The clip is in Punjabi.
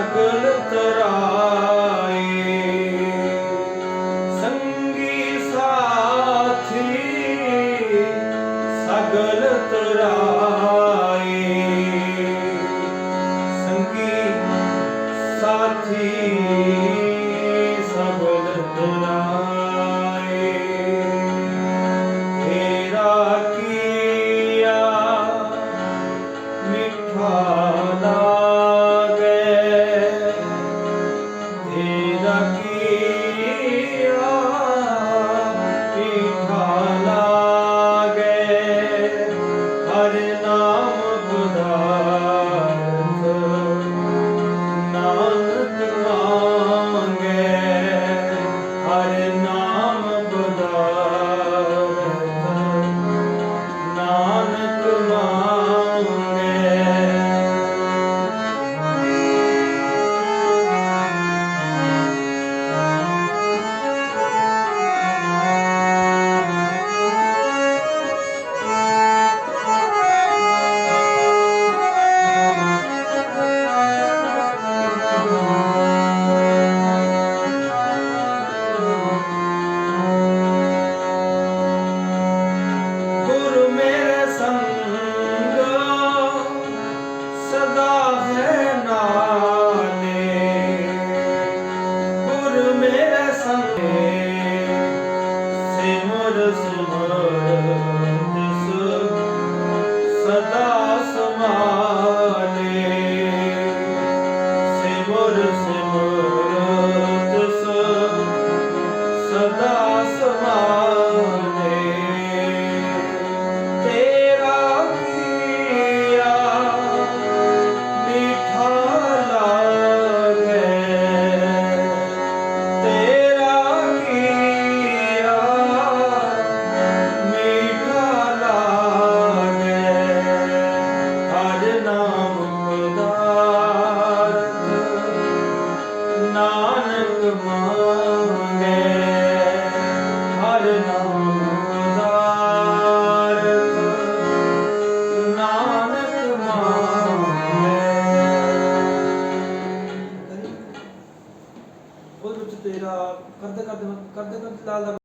ਸਗਲ ਤਰਾਏ। ਸੰਗੀ ਸਾਥੀ ਸਗਲ ਤਰਾਏ। ਸੰਗੀ ਸਾਥੀ Buddha. ਕਰਦੇ ਕਰਦੇ ਕਰਦੇ ਕਰਦੇ ਲਾਲ ਦਾ